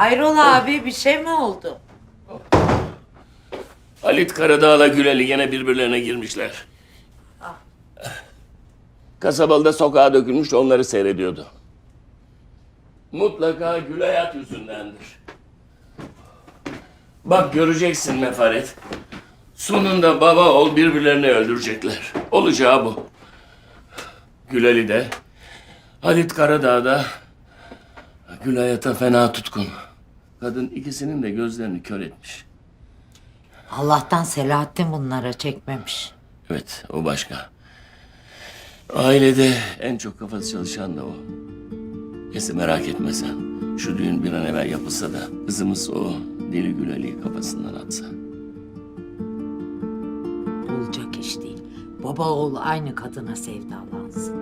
Hayrola abi bir şey mi oldu? Halit Karadağ'la Güleli yine birbirlerine girmişler. Kasabalı'da sokağa dökülmüş onları seyrediyordu. Mutlaka Gülayat yüzündendir. Bak göreceksin Mefaret. Sonunda baba oğul birbirlerini öldürecekler. Olacağı bu. Güleli de, Halit Karadağ da Gülayat'a fena tutkun. Kadın ikisinin de gözlerini kör etmiş. Allah'tan Selahattin bunlara çekmemiş. Evet, o başka. Ailede en çok kafası çalışan da o. Neyse merak etme sen. Şu düğün bir an evvel yapılsa da kızımız o deli Gülali'yi kafasından atsa. Olacak iş değil. Baba oğul aynı kadına sevdalansın.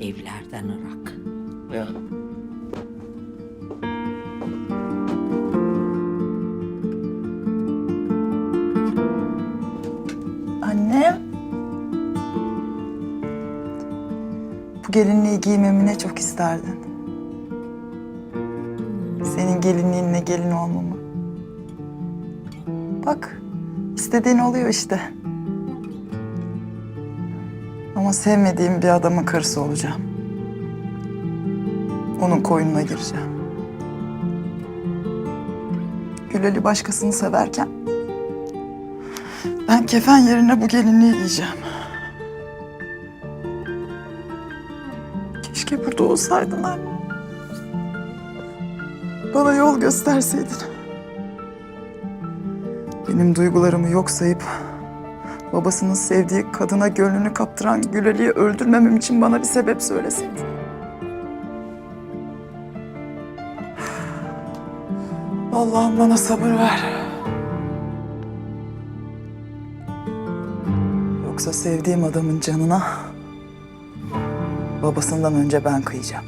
Evlerden ırak. Ya. Bu gelinliği giymemi ne çok isterdin. Senin gelinliğinle gelin olmamı. Bak, istediğin oluyor işte. Ama sevmediğim bir adamın karısı olacağım. Onun koynuna gireceğim. Güleli başkasını severken ben kefen yerine bu gelinliği giyeceğim. Keşke burada olsaydın anne. Bana yol gösterseydin. Benim duygularımı yok sayıp babasının sevdiği kadına gönlünü kaptıran Gülali'yi öldürmemem için bana bir sebep söyleseydin. Allah'ım bana sabır ver. Yoksa sevdiğim adamın canına babasından önce ben kıyacağım.